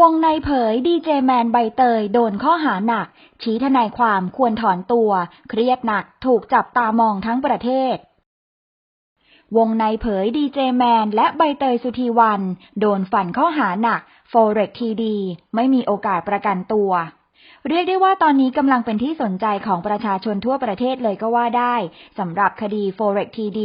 วงในเผยดีเจแมนใบเตยโดนข้อหาหนัก ชี้ทนายความควรถอนตัว เครียดหนักถูกจับตามองทั้งประเทศ วงในเผยดีเจแมนและใบเตยสุธีวัน โดนฝันข้อหาหนักโฟเร็กทีดี ไม่มีโอกาสประกันตัว เรียกได้ว่าตอนนี้กำลังเป็นที่สนใจของประชาชนทั่วประเทศเลยก็ว่าได้สำหรับคดี Forex TD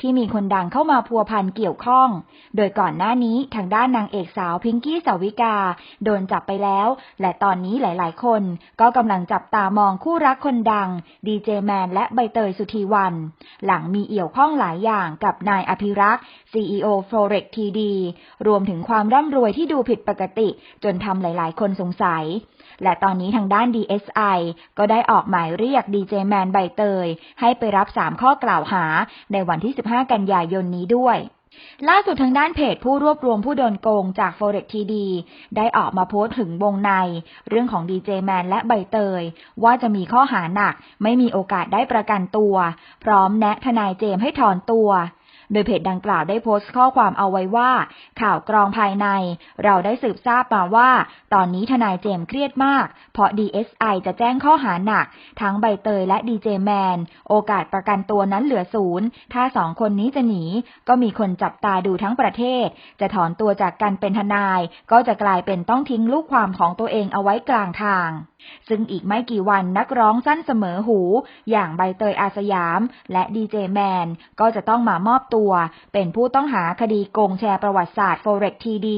ที่มีคนดังเข้ามาพัวพันเกี่ยวข้อง โดยก่อนหน้านี้ทางด้านนางเอกสาวพิงกี้สาวิกา โดนจับไปแล้ว และตอนนี้หลายๆ คนก็กำลังจับตามองคู่รักคนดัง ดีเจแมนและใบเตยสุธีวัน หลังมีเอี่ยวข้องหลายอย่างกับนายอภิรักษ์ CEO Forex TD รวมถึงความร่ำรวยที่ดูผิดปกติ จนทำหลาย ๆ คนสงสัย และตอนนี้ทางด้าน DSI ก็ได้ออกหมายเรียกดีเจแมนใบเตย ให้ไปรับ 3 ข้อกล่าวหาในวันที่ 15 กันยายนนี้ด้วยล่าสุดทางด้านเพจผู้รวบรวมผู้โดนโกงจาก Forex TD ได้ออกมาโพสต์ถึงวงใน เรื่องของดีเจแมนและใบเตย ว่าจะมีข้อหาหนัก ไม่มีโอกาสได้ประกันตัว พร้อมแนะทนายเจมให้ถอนตัว โดยเพจดังกล่าวได้โพสต์ข้อความเอาไว้ว่า ข่าวกรองภายใน เราได้สืบทราบมาว่า ตอนนี้ทนายเจมส์เครียดมาก เพราะ DSI จะแจ้งข้อหาหนัก ทั้งใบเตยและดีเจแมน โอกาสประกันตัวนั้นเหลือศูนย์ ถ้าสองคนนี้จะหนี ก็มีคนจับตาดูทั้งประเทศ จะถอนตัวจากการเป็นทนาย ก็จะกลายเป็นต้องทิ้งลูกความของตัวเองเอาไว้กลางทาง ซึ่งอีกไม่กี่วันนักร้องสั้นเสมอหู อย่างใบเตยอาสยาม และดีเจแมนก็จะต้องมามอบตัวเป็นผู้ต้องหาคดีโกงแชร์ประวัติศาสตร์ Forex TD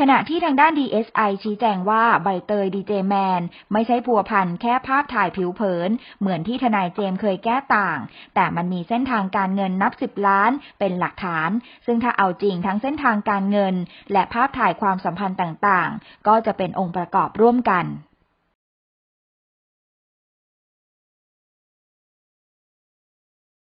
ขณะที่ทางด้าน DSI ชี้แจงว่าใบเตยดีเจแมนไม่ใช่พัวพันแค่ภาพถ่ายผิวเผิน เหมือนที่ทนายเจมเคยแก้ต่าง แต่มันมีเส้นทางการเงินนับสิบล้านเป็นหลักฐาน ซึ่งถ้าเอาจริงทั้งเส้นทางการเงิน และภาพถ่ายความสัมพันธ์ต่างๆ ก็จะเป็นองค์ประกอบร่วมกัน